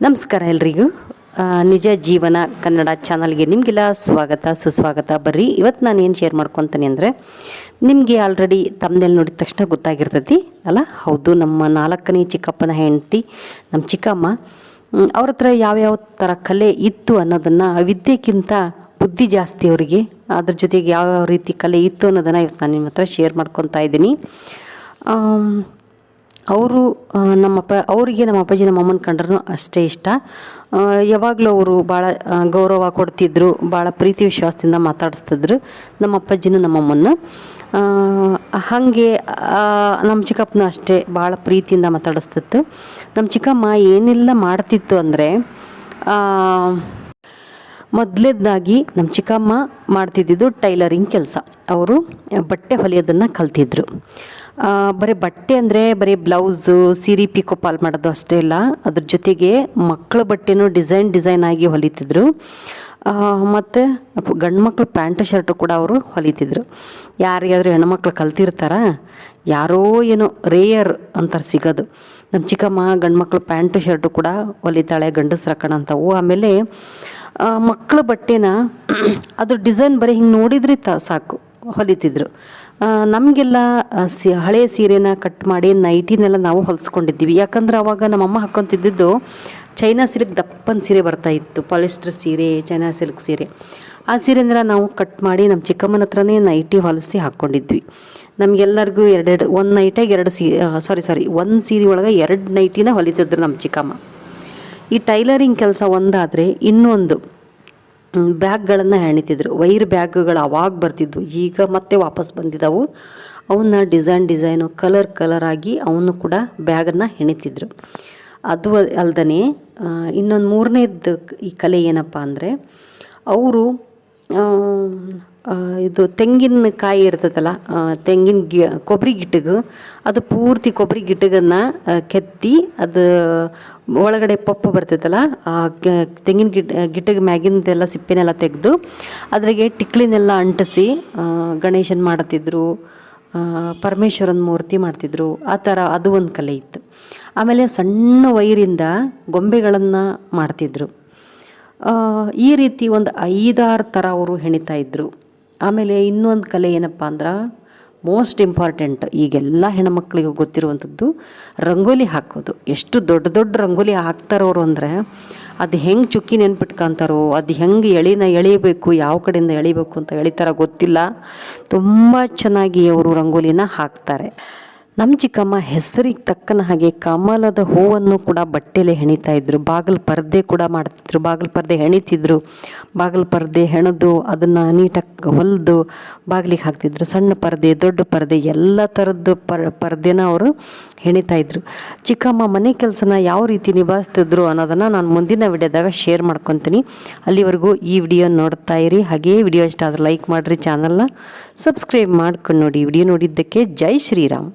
ನಮಸ್ಕಾರ ಎಲ್ರಿಗೂ. ನಿಜ ಜೀವನ ಕನ್ನಡ ಚಾನಲ್ಗೆ ನಿಮಗೆಲ್ಲ ಸ್ವಾಗತ, ಸುಸ್ವಾಗತ. ಬರ್ರಿ ಇವತ್ತು ನಾನು ಏನು ಶೇರ್ ಮಾಡ್ಕೊತೀನಿ ಅಂದರೆ, ನಿಮಗೆ ಆಲ್ರೆಡಿ ತಮ್ಮನೇಲಿ ನೋಡಿದ ತಕ್ಷಣ ಗೊತ್ತಾಗಿರ್ತೈತಿ, ಅಲ್ಲ? ಹೌದು, ನಮ್ಮ ನಾಲ್ಕನೇ ಚಿಕ್ಕಪ್ಪನ ಹೆಂಡತಿ, ನಮ್ಮ ಚಿಕ್ಕಮ್ಮ ಅವ್ರ ಹತ್ರ ಯಾವ್ಯಾವ ಥರ ಕಲೆ ಇತ್ತು ಅನ್ನೋದನ್ನು ವಿದ್ಯೆಗಿಂತ ಬುದ್ಧಿ ಜಾಸ್ತಿ ಅವರಿಗೆ. ಅದ್ರ ಜೊತೆಗೆ ಯಾವ ಯಾವ ರೀತಿ ಕಲೆ ಇತ್ತು ಅನ್ನೋದನ್ನು ಇವತ್ತು ನಾನು ನಿಮ್ಮ ಹತ್ರ ಶೇರ್ ಮಾಡ್ಕೊತಾ ಇದ್ದೀನಿ. ಅವರು ನಮ್ಮಪ್ಪ ಅವರಿಗೆ ನಮ್ಮ ಅಪ್ಪಾಜಿ, ನಮ್ಮ ಅಮ್ಮನ ಕಂಡ್ರೂ ಅಷ್ಟೇ ಇಷ್ಟ. ಯಾವಾಗಲೂ ಅವರು ಭಾಳ ಗೌರವ ಕೊಡ್ತಿದ್ರು, ಭಾಳ ಪ್ರೀತಿ ವಿಶ್ವಾಸದಿಂದ ಮಾತಾಡಿಸ್ತಿದ್ರು ನಮ್ಮ ಅಪ್ಪಾಜಿನೂ ನಮ್ಮಮ್ಮನ್ನ ಅಮ್ಮನ. ಹಾಗೆ ನಮ್ಮ ಚಿಕ್ಕಪ್ಪನ ಅಷ್ಟೇ ಭಾಳ ಪ್ರೀತಿಯಿಂದ ಮಾತಾಡಿಸ್ತಿತ್ತು. ನಮ್ಮ ಚಿಕ್ಕಮ್ಮ ಏನೆಲ್ಲ ಮಾಡ್ತಿತ್ತು ಅಂದರೆ ಮೊದಲೇದಾಗಿ ನಮ್ಮ ಚಿಕ್ಕಮ್ಮ ಮಾಡ್ತಿದ್ದಿದ್ದು ಟೈಲರಿಂಗ್ ಕೆಲಸ. ಅವರು ಬಟ್ಟೆ ಹೊಲಿಯೋದನ್ನು ಕಲ್ತಿದ್ರು. ಬರೀ ಬಟ್ಟೆ ಅಂದರೆ ಬರೀ ಬ್ಲೌಸು, ಸೀರೆ ಪಿಕೋ ಪಾಲ್ ಮಾಡೋದು ಅಷ್ಟೇ ಇಲ್ಲ ಅದ್ರ ಜೊತೆಗೆ ಮಕ್ಕಳ ಬಟ್ಟೆನೂ ಡಿಸೈನ್ ಡಿಸೈನ್ ಆಗಿ ಹೊಲಿತಿದ್ರು. ಮತ್ತು ಗಂಡು ಮಕ್ಳು ಪ್ಯಾಂಟ್ ಶರ್ಟು ಕೂಡ ಅವರು ಹೊಲಿತಿದ್ರು. ಯಾರಿಗಾದ್ರೂ ಹೆಣ್ಮಕ್ಳು ಕಲ್ತಿರ್ತಾರ? ಯಾರೋ ಏನೋ ರೇಯರ್ ಅಂತಾರೆ ಸಿಗೋದು. ನಮ್ಮ ಚಿಕ್ಕಮ್ಮ ಗಂಡು ಮಕ್ಳು ಪ್ಯಾಂಟು ಶರ್ಟು ಕೂಡ ಹೊಲಿತಾಳೆ ಗಂಡಸ್ರ ಅಂತವು ಆಮೇಲೆ ಮಕ್ಕಳ ಬಟ್ಟೆನ ಅದ್ರ ಡಿಸೈನ್ ಬರೀ ಹಿಂಗೆ ನೋಡಿದ್ರೆ ತ ಸಾಕು, ಹೊಲಿತಿದ್ರು. ನಮಗೆಲ್ಲ ಸಿ ಹಳೆಯ ಸೀರೆನ ಕಟ್ ಮಾಡಿ ನೈಟಿನೆಲ್ಲ ನಾವು ಹೊಲಿಸ್ಕೊಂಡಿದ್ದೀವಿ. ಯಾಕಂದ್ರೆ ಅವಾಗ ನಮ್ಮಮ್ಮ ಹಾಕ್ಕೊತಿದ್ದು ಚೈನಾ ಸಿಲ್ಕ್ ದಪ್ಪನ ಸೀರೆ ಬರ್ತಾ ಇತ್ತು, ಪಾಲಿಸ್ಟರ್ ಸೀರೆ, ಚೈನಾ ಸಿಲ್ಕ್ ಸೀರೆ. ಆ ಸೀರೆನೆಲ್ಲ ನಾವು ಕಟ್ ಮಾಡಿ ನಮ್ಮ ಚಿಕ್ಕಮ್ಮನ ಹತ್ರನೇ ನೈಟಿ ಹೊಲಿಸಿ ಹಾಕ್ಕೊಂಡಿದ್ವಿ. ನಮಗೆಲ್ಲರಿಗೂ ಎರಡೆರಡು, ಒಂದು ನೈಟಾಗಿ ಎರಡು ಸೀ ಸಾರಿ ಸಾರಿ ಒಂದು ಸೀರೆ ಒಳಗೆ ಎರಡು ನೈಟಿನ ಹೊಲಿತಿದ್ರು ನಮ್ಮ ಚಿಕ್ಕಮ್ಮ. ಈ ಟೈಲರಿಂಗ್ ಕೆಲಸ ಒಂದಾದರೆ ಇನ್ನೊಂದು ಬ್ಯಾಗ್ಗಳನ್ನು ಹೆಣಿತಿದ್ರು. ವೈರ್ ಬ್ಯಾಗ್ಗಳು ಅವಾಗ ಬರ್ತಿದ್ವು. ಈಗ ಮತ್ತೆ ವಾಪಸ್ ಬಂದಿದ್ದಾವು ಅವನ್ನ ಡಿಸೈನ್, ಡಿಸೈನು, ಕಲರ್ ಕಲರ್ ಆಗಿ ಅವನು ಕೂಡ ಬ್ಯಾಗನ್ನು ಹೆಣಿತಿದ್ರು. ಅದು ಅಲ್ದೇ ಇನ್ನೊಂದು ಮೂರನೇದು ಈ ಕಲೆ ಏನಪ್ಪ ಅಂದರೆ, ಅವರು ಇದು ತೆಂಗಿನಕಾಯಿ ಇರ್ತದಲ್ಲ ಆ, ತೆಂಗಿನ ಗಿ ಕೊಬ್ಬರಿ ಗಿಟ್ಟಗು ಅದು ಪೂರ್ತಿ ಕೊಬ್ಬರಿ ಗಿಟ್ಟಗನ್ನು ಕೆತ್ತಿ ಅದು ಒಳಗಡೆ ಪಪ್ಪು ಬರ್ತೈತಲ್ಲ ತೆಂಗಿನ ಗಿಡ ಗಿಟ್ಟಗೆ ಮ್ಯಾಗಿಂದೆಲ್ಲ ಸಿಪ್ಪೆನೆಲ್ಲ ತೆಗೆದು ಅದ್ರಾಗೆ ಟಿಕ್ಳಿನೆಲ್ಲ ಅಂಟಿಸಿ ಗಣೇಶನ್ ಮಾಡುತ್ತಿದ್ರು ಪರಮೇಶ್ವರನ ಮೂರ್ತಿ ಮಾಡ್ತಿದ್ರು ಆ ಥರ ಅದು ಒಂದು ಕಲೆ ಇತ್ತು. ಆಮೇಲೆ ಸಣ್ಣ ವೈರಿಂದ ಗೊಂಬೆಗಳನ್ನು ಮಾಡ್ತಿದ್ರು. ಈ ರೀತಿ ಒಂದು ಐದಾರು ಥರ ಅವರು ಹೆಣಿತಾ ಇದ್ದರು ಆಮೇಲೆ ಇನ್ನೊಂದು ಕಲೆ ಏನಪ್ಪ ಅಂದ್ರೆ ಮೋಸ್ಟ್ ಇಂಪಾರ್ಟೆಂಟ್ ಈಗೆಲ್ಲ ಹೆಣ್ಮಕ್ಳಿಗೆ ಗೊತ್ತಿರುವಂಥದ್ದು ರಂಗೋಲಿ ಹಾಕೋದು. ಎಷ್ಟು ದೊಡ್ಡ ದೊಡ್ಡ ರಂಗೋಲಿ ಹಾಕ್ತಾರವರು ಅಂದರೆ, ಅದು ಹೆಂಗೆ ಚುಕ್ಕಿ ನೆನ್ಪಿಟ್ಕೊಂತಾರೋ ಅದು ಹೆಂಗೆ ಎಳಿನ ಎಳಿಬೇಕು, ಯಾವ ಕಡೆಯಿಂದ ಎಳಿಬೇಕು ಅಂತ ಎಳಿತಾರ ಗೊತ್ತಿಲ್ಲ. ತುಂಬ ಚೆನ್ನಾಗಿ ಅವರು ರಂಗೋಲಿನ ಹಾಕ್ತಾರೆ. ನಮ್ಮ ಚಿಕ್ಕಮ್ಮ ಹೆಸರಿಗೆ ತಕ್ಕನ ಹಾಗೆ ಕಮಲದ ಹೂವನ್ನು ಕೂಡ ಬಟ್ಟೆಲೆ ಹೆಣಿತಾ ಇದ್ರು. ಬಾಗಿಲು ಪರದೆ ಕೂಡ ಮಾಡ್ತಿದ್ರು. ಬಾಗಿಲು ಪರದೆ ಹೆಣಿತಿದ್ರು. ಬಾಗಿಲು ಪರದೆ ಹೆಣೆದು, ಅದನ್ನು ನೀಟಾಗಿ ಹೊಲಿದು ಬಾಗಿಲಿಗೆ ಹಾಕ್ತಿದ್ರು. ಸಣ್ಣ ಪರದೆ, ದೊಡ್ಡ ಪರದೆ, ಎಲ್ಲ ಥರದ್ದು ಪರ್, ಪರ್ದೆನ ಅವರು ಹೆಣಿತಾ ಇದ್ರು. ಚಿಕ್ಕಮ್ಮ ಮನೆ ಕೆಲಸನ ಯಾವ ರೀತಿ ನಿಭಾಯಿಸ್ತಿದ್ರು ಅನ್ನೋದನ್ನು ನಾನು ಮುಂದಿನ ವಿಡಿಯೋದಾಗ ಶೇರ್ ಮಾಡ್ಕೊತೀನಿ. ಅಲ್ಲಿವರೆಗೂ ಈ ವಿಡಿಯೋ ನೋಡ್ತಾ ಇರಿ. ಹಾಗೆಯೇ ವಿಡಿಯೋ ಇಷ್ಟ ಆದ್ರೆ ಲೈಕ್ ಮಾಡಿರಿ, ಚಾನಲ್ನ ಸಬ್ಸ್ಕ್ರೈಬ್ ಮಾಡ್ಕೊಂಡು ನೋಡಿ. ವಿಡಿಯೋ ನೋಡಿದ್ದಕ್ಕೆ ಜೈ ಶ್ರೀರಾಮ್.